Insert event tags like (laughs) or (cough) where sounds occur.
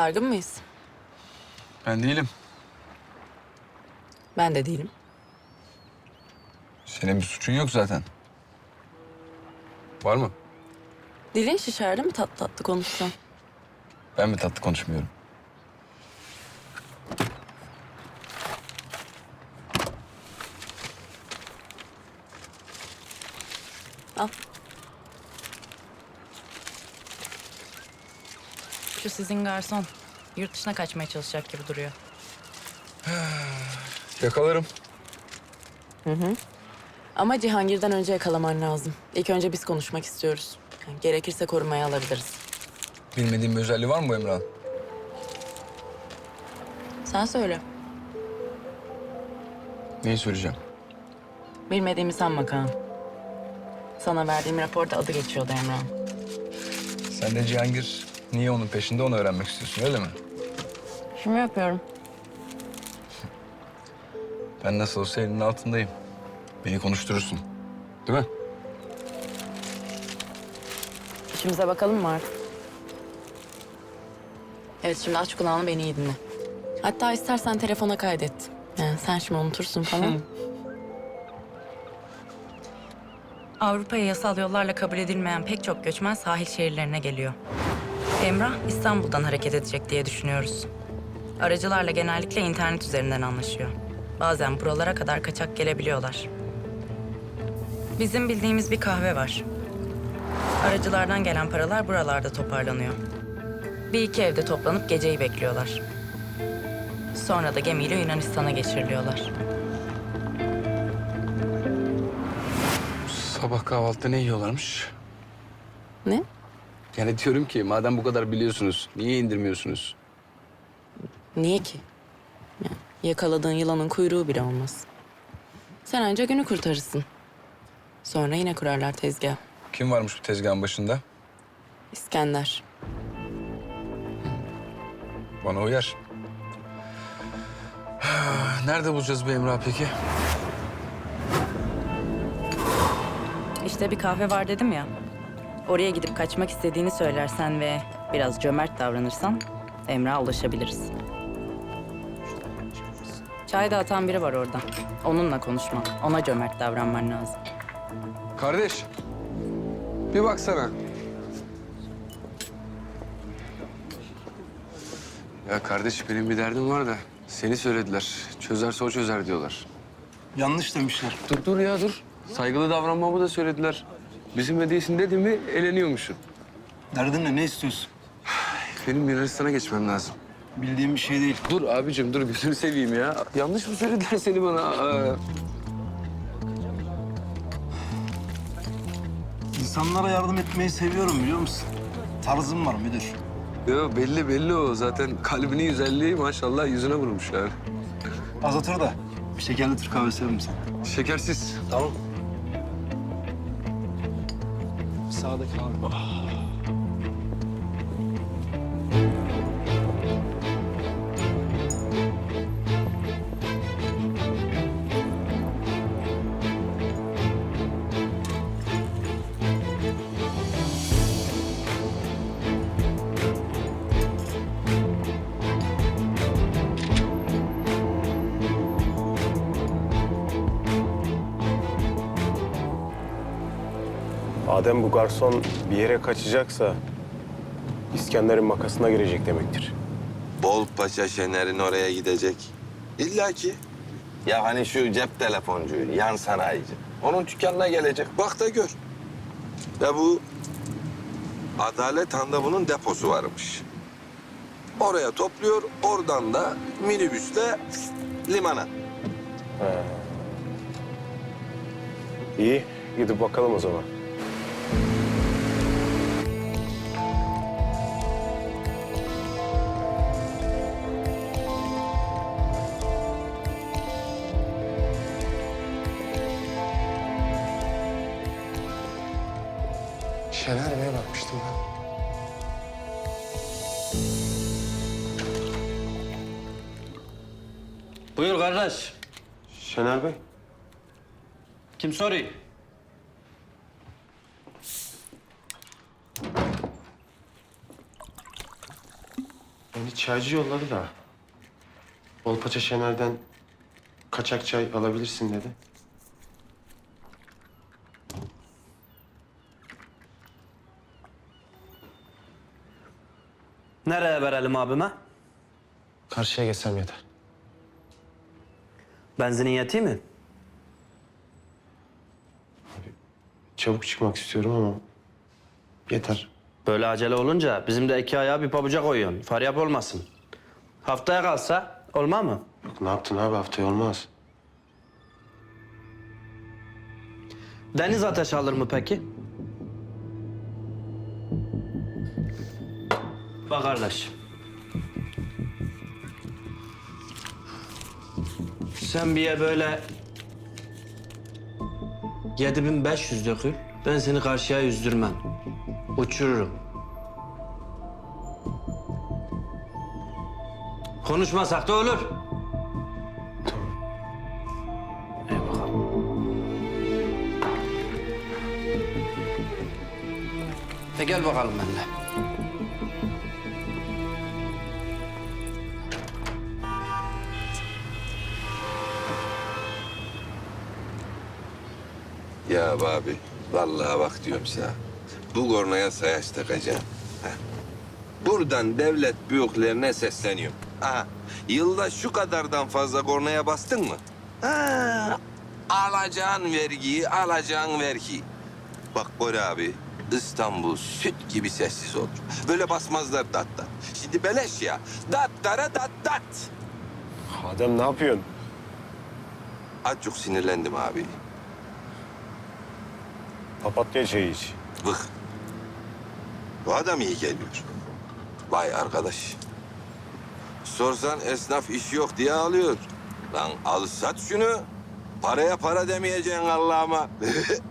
Dargın mıyız? Ben değilim. Ben de değilim. Senin bir suçun yok zaten. Var mı? Dilin şişerdi mi tatlı tatlı konuşsan? Ben mi tatlı konuşmuyorum? Al. Şu sizin garson yurt dışına kaçmaya çalışacak gibi duruyor. (sighs) Yakalarım. Ama Cihangir'den önce yakalaman lazım. İlk önce biz konuşmak istiyoruz. Yani gerekirse korumaya alabiliriz. Bilmediğim bir özelliği var mı bu Emrah'ın? Sen söyle. Neyi söyleyeceğim? Bilmediğimi sanma Kaan. Sana verdiğim raporda adı geçiyordu Emrah'ın. Sen de Cihangir niye onun peşinde onu öğrenmek istiyorsun öyle mi? Şimdi yapıyorum. Ben nasıl olsa elinin altındayım. Beni konuşturursun. Değil mi? İşimize bakalım mı artık? Evet şimdi aç kulağını beni iyi dinle. Hatta istersen telefona kaydet. Yani sen şimdi unutursun falan. (laughs) Avrupa'ya yasal yollarla kabul edilmeyen pek çok göçmen sahil şehirlerine geliyor. Emrah İstanbul'dan hareket edecek diye düşünüyoruz. Aracılarla genellikle internet üzerinden anlaşıyor. Bazen buralara kadar kaçak gelebiliyorlar. Bizim bildiğimiz bir kahve var. Aracılardan gelen paralar buralarda toparlanıyor. Bir iki evde toplanıp geceyi bekliyorlar. Sonra da gemiyle Yunanistan'a geçiriliyorlar. Sabah kahvaltıda ne yiyorlarmış? ne? Yani diyorum ki madem bu kadar biliyorsunuz niye indirmiyorsunuz? Niye ki? Yani yakaladığın yılanın kuyruğu bile olmaz. Sen ancak günü kurtarırsın. Sonra yine kurarlar tezgah. Kim varmış bu tezgahın başında? İskender. Bana uyar. (sighs) Nerede bulacağız bu Emrah peki? İşte bir kahve var dedim ya. Oraya gidip kaçmak istediğini söylersen ve biraz cömert davranırsan Emrah'a ulaşabiliriz. Çay dağıtan biri var orada. Onunla konuşma. Ona cömert davranman lazım. Kardeş, bir baksana. Ya kardeş benim bir derdim var da seni söylediler. Çözerse o çözer diyorlar. Yanlış demişler. Dur dur ya dur. Saygılı davranmamı da söylediler. Bizim hediyesin dedi mi eleniyormuşsun. Derdin ne? Ne istiyorsun? Benim Yunanistan'a geçmem lazım. Bildiğim bir şey değil. Dur abicim dur gözünü seveyim ya. Yanlış mı söylediler seni bana? İnsanlara yardım etmeyi seviyorum biliyor musun? Tarzım var müdür. Yo belli belli o. Zaten kalbinin güzelliği maşallah yüzüne vurmuş yani. Azatır da bir şekerli Türk kahvesi verir misin? Şekersiz. Tamam. Sağdaki abi. Adem bu garson bir yere kaçacaksa İskender'in makasına girecek demektir. Bol Paşa Şener'in oraya gidecek. İlla ki. Ya hani şu cep telefoncu, yan sanayici. Onun dükkanına gelecek. Bak da gör. Ve bu Adalet Han'da bunun deposu varmış. Oraya topluyor, oradan da minibüsle limana. İyi, gidip bakalım o zaman. Buyur kardeş. Şener Bey, Kim soruyor? Beni çaycı yolladı da. Bolpaça Şener'den kaçak çay alabilirsin dedi. Nereye verelim abime? Karşıya geçsem yeter. Benzinin yetiyor mi? Çabuk çıkmak istiyorum ama yeter. Böyle acele olunca bizim de iki ayağa bir pabuca koyuyorsun. Faryap olmasın. Haftaya kalsa olmaz mı? Yok ne yaptın abi haftaya olmaz. Deniz ateş alır mı peki? Bak kardeş. Sen bir yer böyle 7500 dökül. Ben seni karşıya yüzdürmem. Uçururum. Konuşmasak da olur. E gel bakalım benimle. Ya abi, vallahi bak diyorum sana. Bu kornaya sayaç takacağım. Heh. Buradan devlet büyüklerine sesleniyorum. Aha, yılda şu kadardan fazla kornaya bastın mı? Ha, alacağın vergiyi, alacağın vergi. Bak Bora abi, İstanbul süt gibi sessiz olur. Böyle basmazlar dat dat. Şimdi beleş ya, dat dara dat dat. Adem ne yapıyorsun? Azıcık sinirlendim abi. Papatya çayı iç. Vık. Bu adam iyi geliyor. Vay arkadaş. Sorsan esnaf iş yok diye alıyor. Lan al sat şunu. Paraya para demeyeceksin Allah'ıma. (laughs)